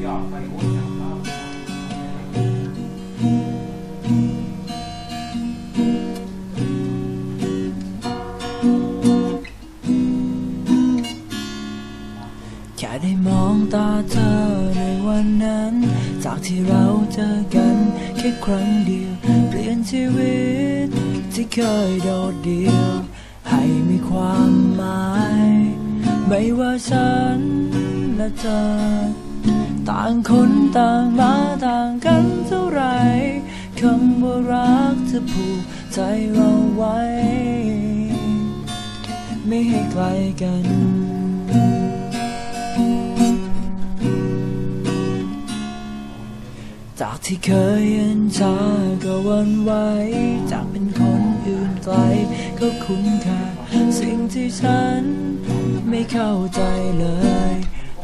หยอดไปโอ้ยอย่างเราแค่ได้มองตาเธอในวันนั้น จากที่เราเจอกันแค่ครั้งเดียว เปลี่ยนชีวิตที่เคยโดดเดี่ยว ให้มีความหมาย ไม่ว่าฉัน ละเธอต่างคนต่างมาต่างกันเท่าไรคำว่ารักจะผูกใจเราไว้ ไม่ให้ไกลกันจากที่เคยเห็นชาก็วันไหวจากเป็นคนอื่นไกลก็คุ้นเคยสิ่งที่ฉันไม่เข้าใจเลย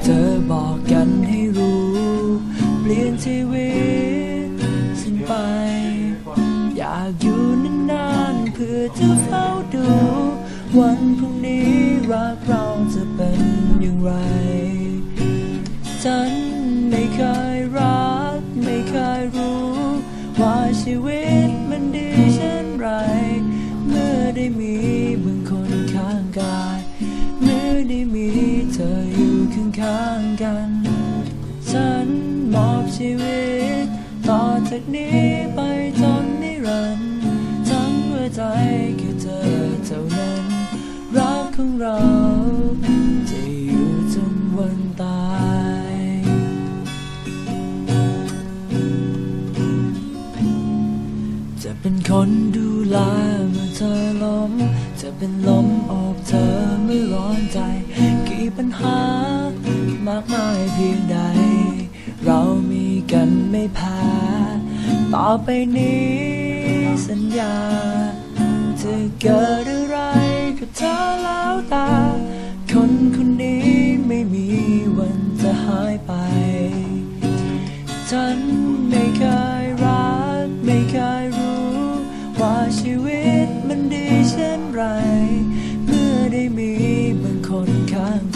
เธอบอกกันให้รู้ เปลี่ยนชีวิตฉันไป อยากอยู่นานๆเพื่อจะเฝ้าดู วันพรุ่งนี้รักเราจะเป็นอย่างไร ฉันไม่เคยรัก ไม่เคยรู้ ว่าชีวิตมันดีเช่นไร เมื่อได้มีบางคนข้างกาย เมื่อได้มีเธอ ข้างกัน ฉันมอบชีวิต ต่อจากนี้ไปจนนิรันดร์ทั้งหัวใจแคือเธอเท่านั้น รักของเราจะอยู่จนวันตายจะเป็นคนดูแลเมื่อเธอล้มจะเป็นลมอบเธอเมื่อร้อนใจ กี่ปัญหาากมายเพียงใด เรามีกันไม่แพ้ต่อไปนี้สัญญา จะเกิดอะไรกับเธอแล้วตา คนคนนี้ไม่มีวันจะหายไป ฉันไม่เคยรัก ไม่เคยรู้ ว่าชีวิตมันดีเช่นไร เมื่อได้มีบางคนข้าง